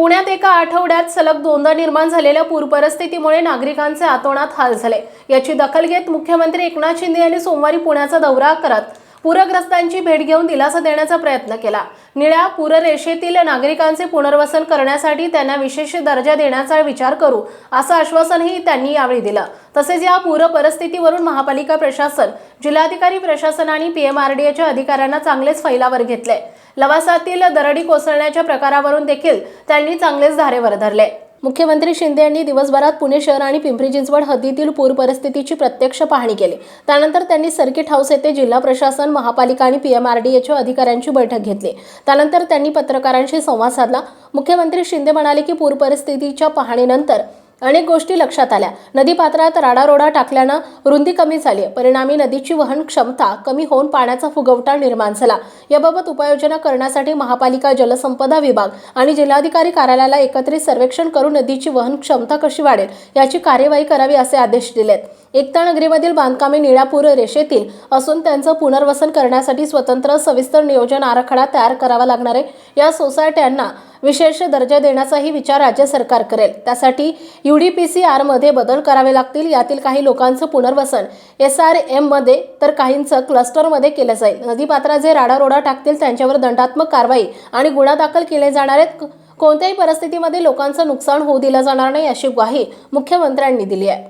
पुण्यात एका आठवड्यात सलग दोनदा निर्माण झालेल्या पूरपरिस्थितीमुळे नागरिकांचे आतोनात हाल झाले. याची दखल घेत मुख्यमंत्री एकनाथ शिंदे यांनी सोमवारी पुण्याचा दौरा करत पूरग्रस्तांची भेट घेऊन दिलासा देण्याचा प्रयत्न केला. निळ्या पूररेषेतील नागरिकांचे पुनर्वसन करण्यासाठी त्यांना विशेष दर्जा देण्याचा विचार करू असं आश्वासनही त्यांनी यावेळी दिलं. तसेच या पूर परिस्थितीवरून महापालिका प्रशासन जिल्हाधिकारी प्रशासन आणि पीएमआरडीएच्या अधिकाऱ्यांना चांगलेच फैलावर घेतले. लवासातील दरडी कोसळण्याच्या प्रकारावरून देखील त्यांनी चांगलेच धारेवर धरले मुख्यमंत्री शिंदे यांनी दिवसभरात पुणे शहर आणि पिंपरी चिंचवड हद्दीतील पूर परिस्थितीची प्रत्यक्ष पाहणी केली. त्यानंतर त्यांनी सर्किट हाऊस येथे जिल्हा प्रशासन महापालिका आणि पीएमआरडीएच्या अधिकाऱ्यांची बैठक घेतली. त्यानंतर त्यांनी पत्रकारांशी संवाद साधला. मुख्यमंत्री शिंदे म्हणाले की पूर परिस्थितीच्या पाहणीनंतर अनेक गोष्टी लक्षात आल्या. नदीपात्रात राडारोडा टाकल्यानं रुंदी कमी झाली परिणामी नदीची वहन क्षमता कमी होऊन पाण्याचा फुगवटा निर्माण झाला. याबाबत उपाययोजना करण्यासाठी महापालिका जलसंपदा विभाग आणि जिल्हाधिकारी कार्यालयाला एकत्रित सर्वेक्षण करून नदीची वहन क्षमता कशी वाढेल याची कार्यवाही करावी असे आदेश दिलेत. एकता नगरीमधील बांधकामे निळापूर रेषेतील असून त्यांचं पुनर्वसन करण्यासाठी स्वतंत्र सविस्तर नियोजन आराखडा तयार करावा लागणार आहे. या सोसायट्यांना विशेष दर्जा देण्याचाही विचार राज्य सरकार करेल. त्यासाठी यू डी पी सी आरमध्ये बदल करावे लागतील. यातील काही लोकांचं पुनर्वसन एस आर एममध्ये तर काहींचं क्लस्टरमध्ये केलं जाईल. नदीपात्रात जे राडारोडा टाकतील त्यांच्यावर दंडात्मक कारवाई आणि गुन्हा दाखल केले जाणार आहेत. कोणत्याही परिस्थितीमध्ये लोकांचं नुकसान होऊ दिलं जाणार नाही अशी ग्वाही मुख्यमंत्र्यांनी दिली आहे.